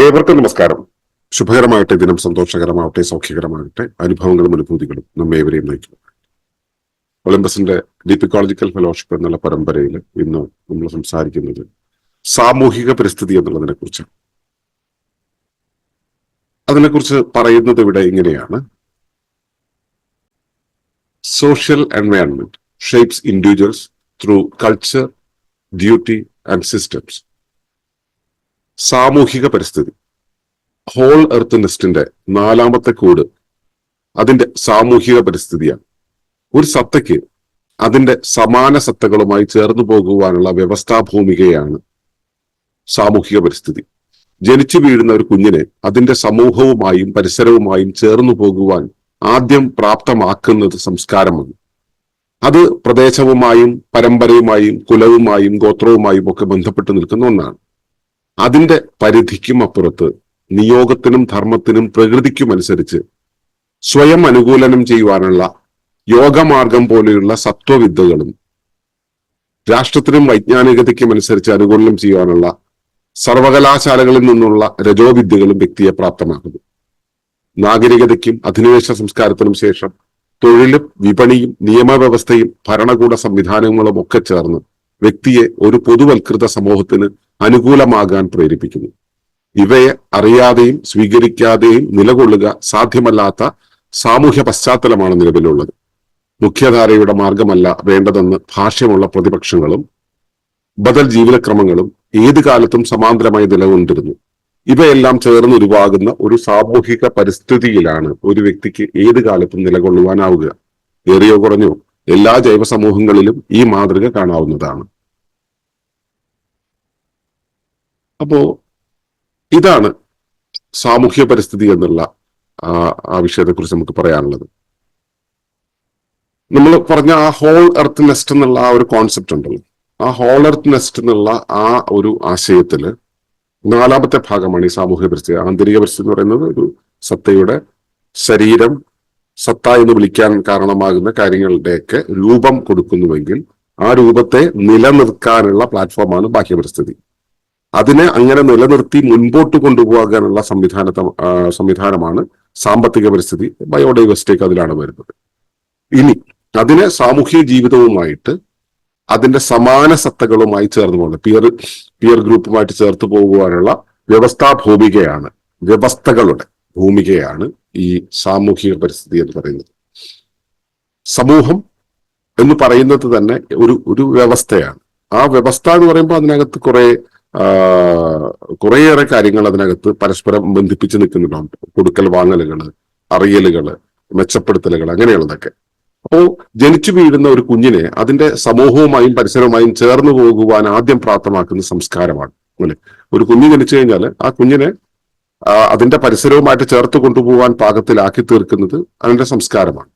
ഏവർക്കും നമസ്കാരം. ശുഭകരമാവട്ടെ ദിനം സന്തോഷകരമാവട്ടെ സൗഖ്യകരമാകട്ടെ അനുഭവങ്ങളും അനുഭൂതികളും നമ്മെ ഏവരെയും നയിക്കും ഒളിമ്പസിന്റെ ഡിപ്പിക്കോളജിക്കൽ ഫെലോഷിപ്പ് എന്നുള്ള പരമ്പരയിൽ ഇന്ന് നമ്മൾ സംസാരിക്കുന്നത് സാമൂഹിക പരിസ്ഥിതി എന്നുള്ളതിനെ കുറിച്ചാണ് അതിനെക്കുറിച്ച് പറയുന്നത് ഇവിടെ ഇങ്ങനെയാണ്. Social environment shapes individuals through culture duty and systems സാമൂഹിക പരിസ്ഥിതി. ഹോൾ എർത്ത് നെസ്റ്റിന്റെ നാലാമത്തെ കൂട് അതിന്റെ സാമൂഹിക പരിസ്ഥിതിയാണ്. ഒരു സത്തയ്ക്ക് അതിന്റെ സമാന സത്തകളുമായി ചേർന്നു പോകുവാനുള്ള വ്യവസ്ഥാ ഭൂമികയാണ് സാമൂഹിക പരിസ്ഥിതി. ജനിച്ചു വീഴുന്ന ഒരു കുഞ്ഞിനെ അതിന്റെ സമൂഹവുമായും പരിസരവുമായും ചേർന്നു പോകുവാൻ ആദ്യം പ്രാപ്തമാക്കുന്നത് സംസ്കാരമാണ്. അത് പ്രദേശവുമായും പരമ്പരയുമായും കുലവുമായും ഗോത്രവുമായും ഒക്കെ ബന്ധപ്പെട്ട് നിൽക്കുന്ന ഒന്നാണ്. അതിന്റെ പരിധിക്കും അപ്പുറത്ത് നിയോഗത്തിനും ധർമ്മത്തിനും പ്രകൃതിക്കും അനുസരിച്ച് സ്വയം അനുകൂലനം ചെയ്യുവാനുള്ള യോഗമാർഗം പോലെയുള്ള സത്വവിദ്യകളും രാഷ്ട്രത്തിനും വൈജ്ഞാനികതയ്ക്കും അനുസരിച്ച് അനുകൂലനം ചെയ്യുവാനുള്ള സർവകലാശാലകളിൽ നിന്നുള്ള രജോവിദ്യകളും വ്യക്തിയെ പ്രാപ്തമാക്കുന്നു. നാഗരികതയ്ക്കും അധിനിവേശ സംസ്കാരത്തിനും ശേഷം തൊഴിലും വിപണിയും നിയമവ്യവസ്ഥയും ഭരണകൂട സംവിധാനങ്ങളും ഒക്കെ ചേർന്ന് വ്യക്തിയെ ഒരു പൊതുവൽകൃത സമൂഹത്തിന് അനുകൂലമാകാൻ പ്രേരിപ്പിക്കുന്നു. ഇവയെ അറിയാതെയും സ്വീകരിക്കാതെയും നിലകൊള്ളുക സാധ്യമല്ലാത്ത സാമൂഹ്യ പശ്ചാത്തലമാണ് നിലവിലുള്ളത്. മുഖ്യധാരയുടെ മാർഗമല്ല വേണ്ടതെന്ന് ഭാഷ്യമുള്ള പ്രതിപക്ഷങ്ങളും ബദൽ ജീവിതക്രമങ്ങളും ഏത് കാലത്തും സമാന്തരമായി നിലകൊണ്ടിരുന്നു. ഇവയെല്ലാം ചേർന്ന് ഉരുവാകുന്ന ഒരു സാമൂഹിക പരിസ്ഥിതിയിലാണ് ഒരു വ്യക്തിക്ക് ഏത് കാലത്തും നിലകൊള്ളുവാനാവുക. ഏറിയോ കുറഞ്ഞോ എല്ലാ ജൈവ സമൂഹങ്ങളിലും ഈ മാതൃക കാണാവുന്നതാണ്. അപ്പോ ഇതാണ് സാമൂഹ്യ പരിസ്ഥിതി എന്നുള്ള ആ ആ വിഷയത്തെക്കുറിച്ച് നമുക്ക് പറയാനുള്ളത്. നമ്മൾ പറഞ്ഞ ആ ഹോൾ എർത്ത് നെസ്റ്റ് എന്നുള്ള ആ ഒരു കോൺസെപ്റ്റ് ഉണ്ടല്ലോ. ആ ഹോൾ എർത്ത് നെസ്റ്റ് എന്നുള്ള ആ ഒരു ആശയത്തിൽ നാലാമത്തെ ഭാഗമാണ് ഈ സാമൂഹ്യ പരിസ്ഥിതി. ആന്തരിക പരിസ്ഥിതി എന്ന് പറയുന്നത് ഒരു സത്തയുടെ ശരീരം സത്ത എന്ന് വിളിക്കാൻ കാരണമാകുന്ന കാര്യങ്ങളുടെയൊക്കെ രൂപം കൊടുക്കുന്നുവെങ്കിൽ ആ രൂപത്തെ നിലനിർത്താനുള്ള പ്ലാറ്റ്ഫോമാണ് ബാഹ്യപരിസ്ഥിതി അതിനെ അങ്ങനെ നിലനിർത്തി മുൻപോട്ട് കൊണ്ടുപോകാനുള്ള സംവിധാനത്തെ സംവിധാനമാണ് സാമ്പത്തിക പരിസ്ഥിതി ബയോഡൈവേഴ്സിറ്റിക്ക് അതിലാണ് വരുന്നത്. ഇനി അതിനെ സാമൂഹിക ജീവിതവുമായിട്ട് അതിന്റെ സമാന സത്തകളുമായി ചേർന്ന് പോകുന്നത്. പിയർ പിയർ ഗ്രൂപ്പുമായിട്ട് ചേർത്ത് പോകുവാനുള്ള വ്യവസ്ഥാ ഭൂമികയാണ് വ്യവസ്ഥകളുടെ ഭൂമികയാണ് ഈ സാമൂഹിക പരിസ്ഥിതി എന്ന് പറയുന്നത്. സമൂഹം എന്ന് പറയുന്നത് തന്നെ ഒരു ഒരു വ്യവസ്ഥയാണ്. ആ വ്യവസ്ഥ എന്ന് പറയുമ്പോൾ അതിനകത്ത് കുറെ കുറേയേറെ കാര്യങ്ങൾ അതിനകത്ത് പരസ്പരം ബന്ധിപ്പിച്ച് നിൽക്കുന്നുണ്ട്. കൊടുക്കൽ വാങ്ങലുകൾ അറിയലുകൾ മെച്ചപ്പെടുത്തലുകൾ അങ്ങനെയുള്ളതൊക്കെ. അപ്പോ ജനിച്ചു വീഴുന്ന ഒരു കുഞ്ഞിനെ അതിന്റെ സമൂഹവുമായും പരിസരവുമായും ചേർന്ന് പോകുവാൻ ആദ്യം പ്രാപ്തമാക്കുന്ന സംസ്കാരമാണ്. അല്ലെ? ഒരു കുഞ്ഞ് ജനിച്ചു കഴിഞ്ഞാൽ ആ കുഞ്ഞിനെ അതിന്റെ പരിസരവുമായിട്ട് ചേർത്ത് കൊണ്ടുപോകാൻ പാകത്തിലാക്കി തീർക്കുന്നത് അതിന്റെ സംസ്കാരമാണ്.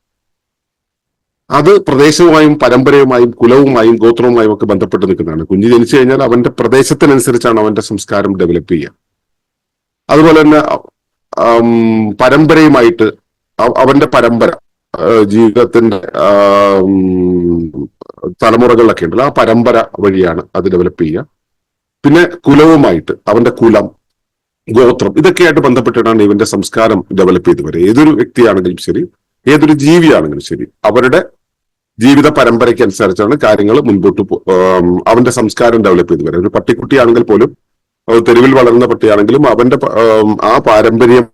അത് പ്രദേശവുമായും പരമ്പരയുമായും കുലവുമായും ഗോത്രവുമായും ഒക്കെ ബന്ധപ്പെട്ട് നിൽക്കുന്നതാണ്. കുഞ്ഞ് ജനിച്ചു കഴിഞ്ഞാൽ അവന്റെ പ്രദേശത്തിനനുസരിച്ചാണ് അവന്റെ സംസ്കാരം ഡെവലപ്പ് ചെയ്യുക. അതുപോലെ തന്നെ പരമ്പരയുമായിട്ട് അവന്റെ പരമ്പര ജീവിതത്തിന്റെ തലമുറകളിലൊക്കെ ഉണ്ടല്ലോ ആ പരമ്പര വഴിയാണ് അത് ഡെവലപ്പ് ചെയ്യുക. പിന്നെ കുലവുമായിട്ട് അവന്റെ കുലം ഗോത്രം ഇതൊക്കെയായിട്ട് ബന്ധപ്പെട്ടിട്ടാണ് ഇവന്റെ സംസ്കാരം ഡെവലപ്പ് ചെയ്ത് വരെ ഏതൊരു വ്യക്തിയാണെങ്കിലും ശരി ഏതൊരു ജീവിയാണെങ്കിലും ശരി അവരുടെ ജീവിത പരമ്പരയ്ക്ക് അനുസരിച്ചാണ് കാര്യങ്ങൾ മുൻപോട്ട് അവന്റെ സംസ്കാരം ഡെവലപ്പ് ചെയ്ത് വരിക ഒരു പട്ടിക്കുട്ടിയാണെങ്കിൽ പോലും തെരുവിൽ വളർന്ന പട്ടിയാണെങ്കിലും അവന്റെ ആ പാരമ്പര്യം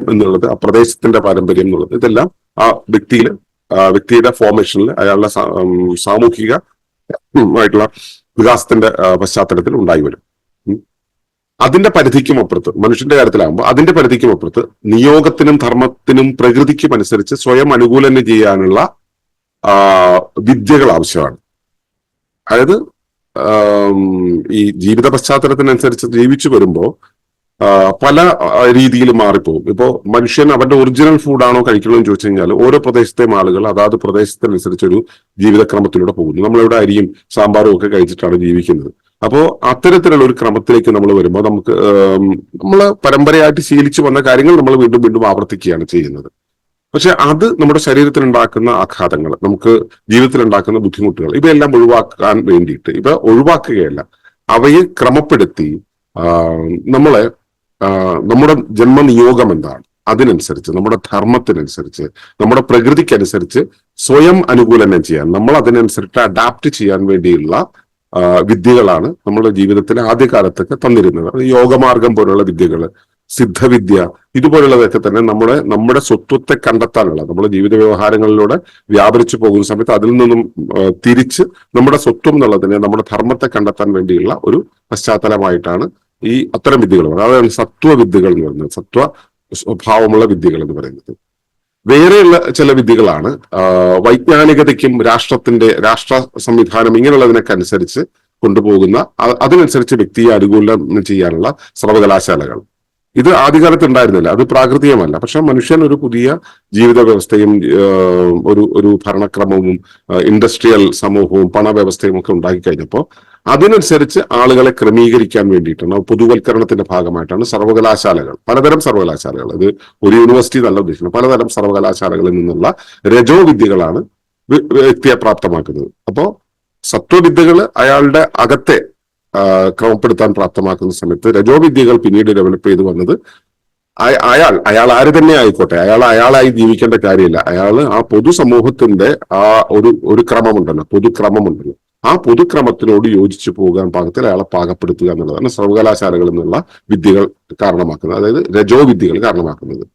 എന്നുള്ളത് ആ പ്രദേശത്തിന്റെ പാരമ്പര്യം എന്നുള്ളത് ഇതെല്ലാം ആ വ്യക്തിയിൽ വ്യക്തിയുടെ ഫോർമേഷനിൽ അയാളുടെ സാമൂഹിക ആയിട്ടുള്ള വികാസത്തിന്റെ പശ്ചാത്തലത്തിൽ ഉണ്ടായി വരും. അതിന്റെ പരിധിക്കും അപ്പുറത്ത് മനുഷ്യന്റെ കാര്യത്തിലാകുമ്പോൾ അതിന്റെ പരിധിക്കും അപ്പുറത്ത് നിയോഗത്തിനും ധർമ്മത്തിനും പ്രകൃതിക്കും അനുസരിച്ച് സ്വയം അനുകൂലനം ചെയ്യാനുള്ള വിദ്യകൾ ആവശ്യമാണ്. അതായത് ഈ ജീവിത പശ്ചാത്തലത്തിനനുസരിച്ച് ജീവിച്ചു വരുമ്പോൾ പല രീതിയിൽ മാറിപ്പോകും. ഇപ്പോ മനുഷ്യൻ അവന്റെ ഒറിജിനൽ ഫുഡാണോ കഴിക്കണമെന്ന് ചോദിച്ചു കഴിഞ്ഞാൽ ഓരോ പ്രദേശത്തെ ആളുകൾ അതാത് പ്രദേശത്തിനനുസരിച്ച് ഒരു ജീവിതക്രമത്തിലൂടെ പോകുന്നു. നമ്മളിവിടെ അരിയും സാമ്പാറും ഒക്കെ കഴിച്ചിട്ടാണ് ജീവിക്കുന്നത്. അപ്പോൾ അത്തരത്തിലുള്ള ഒരു ക്രമത്തിലേക്ക് നമ്മൾ വരുമ്പോൾ നമുക്ക് നമ്മൾ പരമ്പരയായിട്ട് ശീലിച്ചു വന്ന കാര്യങ്ങൾ നമ്മൾ വീണ്ടും വീണ്ടും ആവർത്തിക്കുകയാണ് ചെയ്യുന്നത്. പക്ഷെ അത് നമ്മുടെ ശരീരത്തിൽ ഉണ്ടാക്കുന്ന ആഘാതങ്ങൾ നമുക്ക് ജീവിതത്തിൽ ഉണ്ടാക്കുന്ന ബുദ്ധിമുട്ടുകൾ ഇവയെല്ലാം ഒഴിവാക്കാൻ വേണ്ടിയിട്ട് ഇവ ഒഴിവാക്കുകയല്ല അവയെ ക്രമപ്പെടുത്തി നമ്മളെ നമ്മുടെ ജന്മനിയോഗം എന്താണ് അതിനനുസരിച്ച് നമ്മുടെ ധർമ്മത്തിനനുസരിച്ച് നമ്മുടെ പ്രകൃതിക്കനുസരിച്ച് സ്വയം അനുകൂലനം ചെയ്യാൻ നമ്മൾ അതിനനുസരിച്ച് അഡാപ്റ്റ് ചെയ്യാൻ വേണ്ടിയുള്ള വിദ്യകളാണ് നമ്മുടെ ജീവിതത്തിൽ ആദ്യകാലത്തൊക്കെ തന്നിരുന്നത്. യോഗമാർഗം പോലുള്ള വിദ്യകൾ സിദ്ധവിദ്യ ഇതുപോലുള്ളതൊക്കെ തന്നെ നമ്മുടെ നമ്മുടെ സ്വത്വത്തെ കണ്ടെത്താനുള്ള നമ്മുടെ ജീവിത വ്യവഹാരങ്ങളിലൂടെ വ്യാപരിച്ചു പോകുന്ന സമയത്ത് അതിൽ നിന്നും തിരിച്ച് നമ്മുടെ സ്വത്വം എന്നുള്ളതിനെ നമ്മുടെ ധർമ്മത്തെ കണ്ടെത്താൻ വേണ്ടിയുള്ള ഒരു പശ്ചാത്തലമായിട്ടാണ് ഈ അത്തരം വിദ്യകൾ അതാണ് സത്വവിദ്യകൾ എന്ന് പറയുന്നത്. സത്വ സ്വഭാവമുള്ള വിദ്യകൾ എന്ന് പറയുന്നത്. വേറെയുള്ള ചില വിദ്യകളാണ് വൈജ്ഞാനികതയ്ക്കും രാഷ്ട്രത്തിന്റെ രാഷ്ട്ര സംവിധാനം ഇങ്ങനെയുള്ളതിനൊക്കെ അനുസരിച്ച് കൊണ്ടുപോകുന്ന അതിനനുസരിച്ച് വ്യക്തിയെ അനുകൂലം ചെയ്യാനുള്ള സർവകലാശാലകൾ. ഇത് ആദ്യകാലത്ത് ഉണ്ടായിരുന്നില്ല അത് പ്രാകൃതികമല്ല. പക്ഷെ മനുഷ്യൻ ഒരു പുതിയ ജീവിത വ്യവസ്ഥയും ഒരു ഒരു ഭരണക്രമവും ഇൻഡസ്ട്രിയൽ സമൂഹവും പണവ്യവസ്ഥയും ഒക്കെ ഉണ്ടാക്കി കഴിഞ്ഞപ്പോൾ അതിനനുസരിച്ച് ആളുകളെ ക്രമീകരിക്കാൻ വേണ്ടിയിട്ടാണ് പൊതുവൽക്കരണത്തിന്റെ ഭാഗമായിട്ടാണ് സർവകലാശാലകൾ പലതരം സർവകലാശാലകൾ ഇത് ഒരു യൂണിവേഴ്സിറ്റി നല്ല ഉദ്ദേശിക്കുന്നത് പലതരം സർവകലാശാലകളിൽ നിന്നുള്ള രജോ വിദ്യകളാണ് വ്യക്തിയെ പ്രാപ്തമാക്കുന്നത് അപ്പോ സത്വവിദ്യകൾ അയാളുടെ അകത്തെ ക്രമപ്പെടുത്താൻ പ്രാപ്തമാക്കുന്ന സമയത്ത് രജോവിദ്യകൾ പിന്നീട് ഡെവലപ്പ് ചെയ്തു വന്നത് അയ- അയാൾ അയാൾ ആര് തന്നെ ആയിക്കോട്ടെ അയാൾ അയാളായി ജീവിക്കേണ്ട കാര്യമില്ല. അയാൾ ആ പൊതുസമൂഹത്തിന്റെ ആ ഒരു ഒരു ക്രമമുണ്ടല്ലോ പൊതുക്രമമുണ്ടല്ലോ. ആ പൊതുക്രമത്തിനോട് യോജിച്ചു പോകാൻ പാകത്തിൽ അയാളെ പാകപ്പെടുത്തുക എന്നുള്ളതാണ് സർവകലാശാലകളിൽ നിന്നുള്ള വിദ്യകൾ കാരണമാക്കുന്നത് അതായത് രജോ വിദ്യകൾ കാരണമാക്കുന്നത്.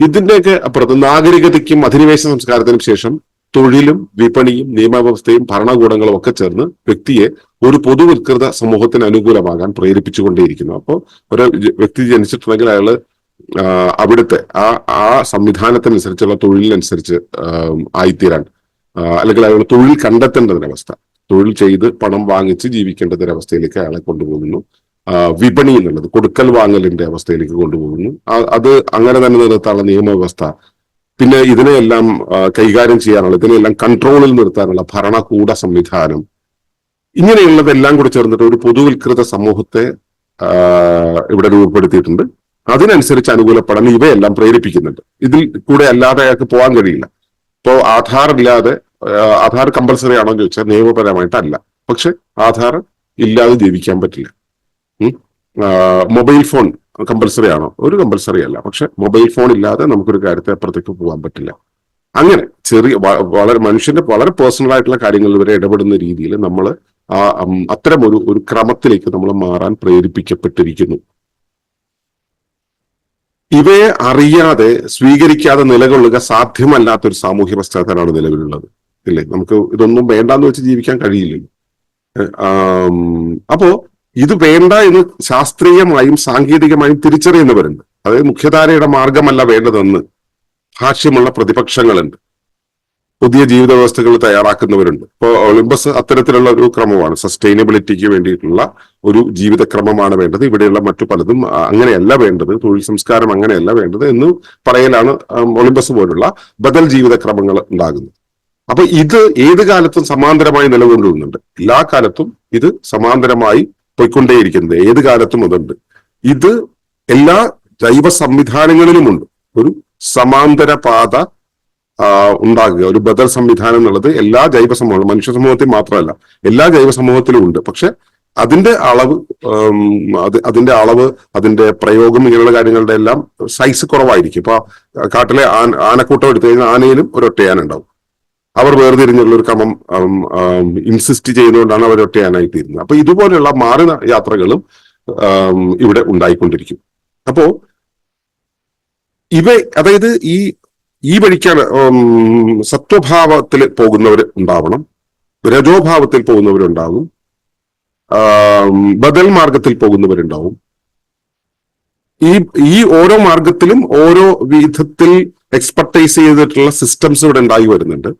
ഇതിന്റെയൊക്കെ അപ്പുറത്ത് നാഗരികതയ്ക്കും അധിനിവേശ സംസ്കാരത്തിനും ശേഷം തൊഴിലും വിപണിയും നിയമവ്യവസ്ഥയും ഭരണകൂടങ്ങളും ഒക്കെ ചേർന്ന് വ്യക്തിയെ ഒരു പൊതുവൽകൃത സമൂഹത്തിന് അനുകൂലമാകാൻ പ്രേരിപ്പിച്ചുകൊണ്ടേയിരിക്കുന്നു. അപ്പോൾ ഒരു വ്യക്തി ജനിച്ചിട്ടുണ്ടെങ്കിൽ അയാൾ ആ, അവിടുത്തെ ആ ആ സംവിധാനത്തിനനുസരിച്ചുള്ള തൊഴിലിനനുസരിച്ച് ആയിത്തീരാൻ അല്ലെങ്കിൽ അയാൾ തൊഴിൽ കണ്ടെത്തേണ്ടതിനവസ്ഥ തൊഴിൽ ചെയ്ത് പണം വാങ്ങിച്ച് ജീവിക്കേണ്ടതിനവസ്ഥയിലേക്ക് അയാളെ കൊണ്ടുപോകുന്നു. വിപണി എന്നുള്ളത് കൊടുക്കൽ വാങ്ങലിന്റെ അവസ്ഥയിലേക്ക് കൊണ്ടുപോകുന്നു. അത് അങ്ങനെ തന്നെ നിലനിർത്താനുള്ള നിയമവ്യവസ്ഥ പിന്നെ ഇതിനെയെല്ലാം കൈകാര്യം ചെയ്യാനുള്ള ഇതിനെയെല്ലാം കൺട്രോളിൽ നിർത്താനുള്ള ഭരണകൂട സംവിധാനം. ഇങ്ങനെയുള്ളതെല്ലാം കൂടി ചേർന്നിട്ട് ഒരു പൊതുവൽകൃത സമൂഹത്തെ ഇവിടെ രൂപപ്പെടുത്തിയിട്ടുണ്ട്. അതിനനുസരിച്ച് അനുകൂലപ്പെടാൻ ഇവയെല്ലാം പ്രേരിപ്പിക്കുന്നുണ്ട്. ഇതിൽ കൂടെ അല്ലാതെ അയാൾക്ക് പോകാൻ കഴിയില്ല. ഇപ്പോ ആധാർ ഇല്ലാതെ ആധാർ കമ്പൽസറി ആണോ എന്ന് ചോദിച്ചാൽ നിയമപരമായിട്ടല്ല. പക്ഷെ ആധാർ ഇല്ലാതെ ജീവിക്കാൻ പറ്റില്ല. മൊബൈൽ ഫോൺ കമ്പൽസറി ആണോ? ഒരു കമ്പൽസറി അല്ല. പക്ഷെ മൊബൈൽ ഫോൺ ഇല്ലാതെ നമുക്കൊരു കാര്യത്തെ അപ്പുറത്തേക്ക് പോകാൻ പറ്റില്ല. അങ്ങനെ ചെറിയ വളരെ മനുഷ്യന്റെ വളരെ പേഴ്സണൽ ആയിട്ടുള്ള കാര്യങ്ങളിൽ വരെ ഇടപെടുന്ന രീതിയിൽ നമ്മൾ ആ അത്തരം ഒരു ഒരു ക്രമത്തിലേക്ക് നമ്മൾ മാറാൻ പ്രേരിപ്പിക്കപ്പെട്ടിരിക്കുന്നു. ഇവയെ അറിയാതെ സ്വീകരിക്കാതെ നിലകൊള്ളുക സാധ്യമല്ലാത്തൊരു സാമൂഹ്യ പശ്ചാത്തലമാണ് നിലവിലുള്ളത്. ഇല്ലേ? നമുക്ക് ഇതൊന്നും വേണ്ടാന്ന് വെച്ച് ജീവിക്കാൻ കഴിയില്ലല്ലോ. അപ്പോ ഇത് വേണ്ട എന്ന് ശാസ്ത്രീയമായും സാങ്കേതികമായും തിരിച്ചറിയുന്നവരുണ്ട്. അതായത് മുഖ്യധാരയുടെ മാർഗമല്ല വേണ്ടതെന്ന് ഭാഷ്യമുള്ള പ്രതിപക്ഷങ്ങളുണ്ട്. പുതിയ ജീവിത വ്യവസ്ഥകൾ തയ്യാറാക്കുന്നവരുണ്ട്. ഇപ്പോൾ ഒളിമ്പസ് അത്തരത്തിലുള്ള ഒരു ക്രമമാണ്. സസ്റ്റൈനബിലിറ്റിക്ക് വേണ്ടിയിട്ടുള്ള ഒരു ജീവിതക്രമമാണ് വേണ്ടത്. ഇവിടെയുള്ള മറ്റു പലതും അങ്ങനെയല്ല വേണ്ടത്. തൊഴിൽ സംസ്കാരം അങ്ങനെയല്ല വേണ്ടത് എന്ന് പറയലാണ് ഒളിമ്പസ് പോലുള്ള ബദൽ ജീവിതക്രമങ്ങൾ ഉണ്ടാകുന്നത്. അപ്പൊ ഇത് ഏത് കാലത്തും സമാന്തരമായി നിലകൊണ്ടുവന്നുണ്ട് എല്ലാ കാലത്തും ഇത് സമാന്തരമായി പോയിക്കൊണ്ടേയിരിക്കുന്നത്. ഏത് കാലത്തും അതുണ്ട്. ഇത് എല്ലാ ജൈവ സംവിധാനങ്ങളിലുമുണ്ട്. ഒരു സമാന്തര പാത ഉണ്ടാകുക. ഒരു ബദൽ സംവിധാനം എന്നുള്ളത് എല്ലാ ജൈവ സമൂഹം മനുഷ്യ സമൂഹത്തിൽ മാത്രമല്ല എല്ലാ ജൈവ സമൂഹത്തിലും ഉണ്ട്. പക്ഷെ അതിന്റെ അളവ് അത് അതിന്റെ അളവ് അതിന്റെ പ്രയോഗം ഇങ്ങനെയുള്ള കാര്യങ്ങളുടെ എല്ലാം സൈസ് കുറവായിരിക്കും. ഇപ്പൊ കാട്ടിലെ ആന ആനക്കൂട്ടം എടുത്തു കഴിഞ്ഞാൽ ആനയിലും ഒരൊറ്റയാന ഉണ്ടാവും. അവർ വേർതിരിഞ്ഞുള്ള ഒരു ക്രമം ഇൻസിസ്റ്റ് ചെയ്യുന്നതുകൊണ്ടാണ് അവർ ഒറ്റയാനായി തീരുന്നത് അപ്പൊ ഇതുപോലെയുള്ള മാറി യാത്രകളും ഇവിടെ ഉണ്ടായിക്കൊണ്ടിരിക്കും. അപ്പോ ഇവ അതായത് ഈ ഈ വഴിക്കാണ് സത്വഭാവത്തിൽ പോകുന്നവർ ഉണ്ടാവണം. രജോഭാവത്തിൽ പോകുന്നവരുണ്ടാവും. ബദൽ മാർഗത്തിൽ പോകുന്നവരുണ്ടാവും. ഈ ഈ ഓരോ മാർഗത്തിലും ഓരോ വിധത്തിൽ എക്സ്പെർട്ടൈസ് ചെയ്തിട്ടുള്ള സിസ്റ്റംസ് ഇവിടെ ഉണ്ടായി വരുന്നുണ്ട്.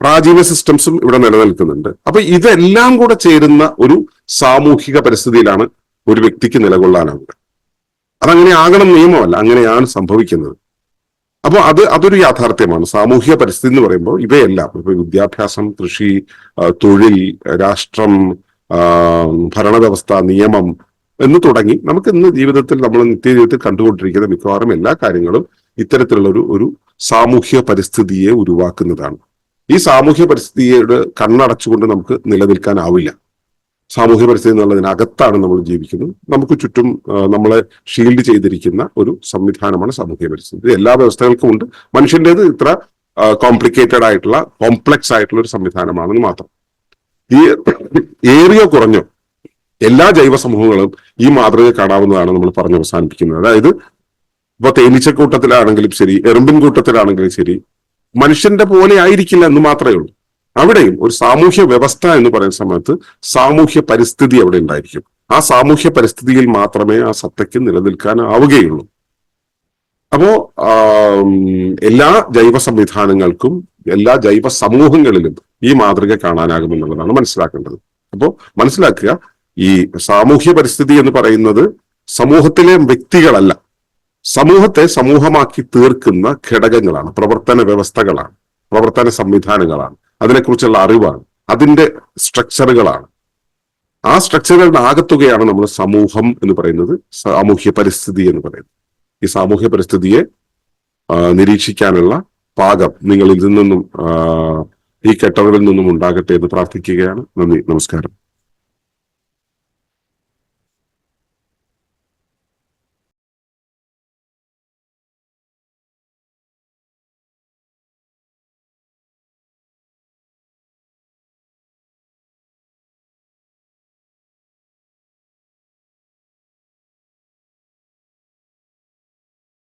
പ്രാചീന സിസ്റ്റംസും ഇവിടെ നിലനിൽക്കുന്നുണ്ട്. അപ്പൊ ഇതെല്ലാം കൂടെ ചേരുന്ന ഒരു സാമൂഹിക പരിസ്ഥിതിയിലാണ് ഒരു വ്യക്തിക്ക് നിലകൊള്ളാനാവുക. അതങ്ങനെ ആകണം നിയമമല്ല അങ്ങനെയാണ് സംഭവിക്കുന്നത്. അപ്പോൾ അത് അതൊരു യാഥാർത്ഥ്യമാണ്. സാമൂഹിക പരിസ്ഥിതി എന്ന് പറയുമ്പോൾ ഇവയെല്ലാം ഇപ്പൊ വിദ്യാഭ്യാസം കൃഷി തൊഴിൽ രാഷ്ട്രം ഭരണവ്യവസ്ഥ നിയമം എന്ന് തുടങ്ങി നമുക്ക് ഇന്ന് ജീവിതത്തിൽ നമ്മൾ നിത്യജീവിതത്തിൽ കണ്ടുകൊണ്ടിരിക്കുന്ന മിക്കവാറും എല്ലാ കാര്യങ്ങളും ഇത്തരത്തിലുള്ള ഒരു ഒരു സാമൂഹിക പരിസ്ഥിതിയെ ഉരുവാക്കുന്നതാണ്. ഈ സാമൂഹ്യ പരിസ്ഥിതിയോട് കണ്ണടച്ചുകൊണ്ട് നമുക്ക് നിലനിൽക്കാനാവില്ല. സാമൂഹ്യ പരിസ്ഥിതി എന്നുള്ളതിനകത്താണ് നമ്മൾ ജീവിക്കുന്നത്. നമുക്ക് ചുറ്റും നമ്മളെ ഷീൽഡ് ചെയ്തിരിക്കുന്ന ഒരു സംവിധാനമാണ് സാമൂഹ്യ പരിസ്ഥിതി. എല്ലാ വ്യവസ്ഥകൾക്കും ഉണ്ട്. മനുഷ്യന്റെത് ഇത്ര കോംപ്ലിക്കേറ്റഡ് ആയിട്ടുള്ള കോംപ്ലക്സ് ആയിട്ടുള്ള ഒരു സംവിധാനമാണെന്ന് മാത്രം. ഈ ഏറിയോ കുറഞ്ഞോ എല്ലാ ജൈവ സമൂഹങ്ങളും ഈ മാതൃക കാണാവുന്നതാണ് നമ്മൾ പറഞ്ഞ് അവസാനിപ്പിക്കുന്നത്. അതായത് ഇപ്പൊ തേനീച്ചക്കൂട്ടത്തിലാണെങ്കിലും ശരി എറുമ്പിൻ കൂട്ടത്തിലാണെങ്കിലും ശരി മനുഷ്യന്റെ പോലെ ആയിരിക്കില്ല എന്ന് മാത്രമേ ഉള്ളൂ. അവിടെയും ഒരു സാമൂഹ്യ വ്യവസ്ഥ എന്ന് പറയുന്ന സമയത്ത് സാമൂഹ്യ പരിസ്ഥിതി അവിടെ ഉണ്ടായിരിക്കും. ആ സാമൂഹ്യ പരിസ്ഥിതിയിൽ മാത്രമേ ആ സത്തയ്ക്ക് നിലനിൽക്കാനാവുകയുള്ളൂ. അപ്പോ എല്ലാ ജൈവ സംവിധാനങ്ങൾക്കും എല്ലാ ജൈവ സമൂഹങ്ങളിലും ഈ മാതൃക കാണാനാകുമെന്നുള്ളതാണ് മനസ്സിലാക്കേണ്ടത്. അപ്പോ മനസ്സിലാക്കുക ഈ സാമൂഹ്യ പരിസ്ഥിതി എന്ന് പറയുന്നത് സമൂഹത്തിലെ വ്യക്തികളല്ല. സമൂഹത്തെ സമൂഹമാക്കി തീർക്കുന്ന ഘടകങ്ങളാണ് പ്രവർത്തന വ്യവസ്ഥകളാണ് പ്രവർത്തന സംവിധാനങ്ങളാണ് അതിനെക്കുറിച്ചുള്ള അറിവാണ് അതിന്റെ സ്ട്രക്ചറുകളാണ്. ആ സ്ട്രക്ചറുകളുടെ ആകത്തുകയാണ് നമ്മൾ സമൂഹം എന്ന് പറയുന്നത് സാമൂഹ്യ പരിസ്ഥിതി എന്ന് പറയുന്നത്. ഈ സാമൂഹ്യ പരിസ്ഥിതിയെ നിരീക്ഷിക്കാനുള്ള പാകം നിങ്ങളിൽ നിന്നും ഈ കെട്ടറിവിൽ നിന്നും ഉണ്ടാകട്ടെ എന്ന് പ്രാർത്ഥിക്കുകയാണ്. നന്ദി നമസ്കാരം.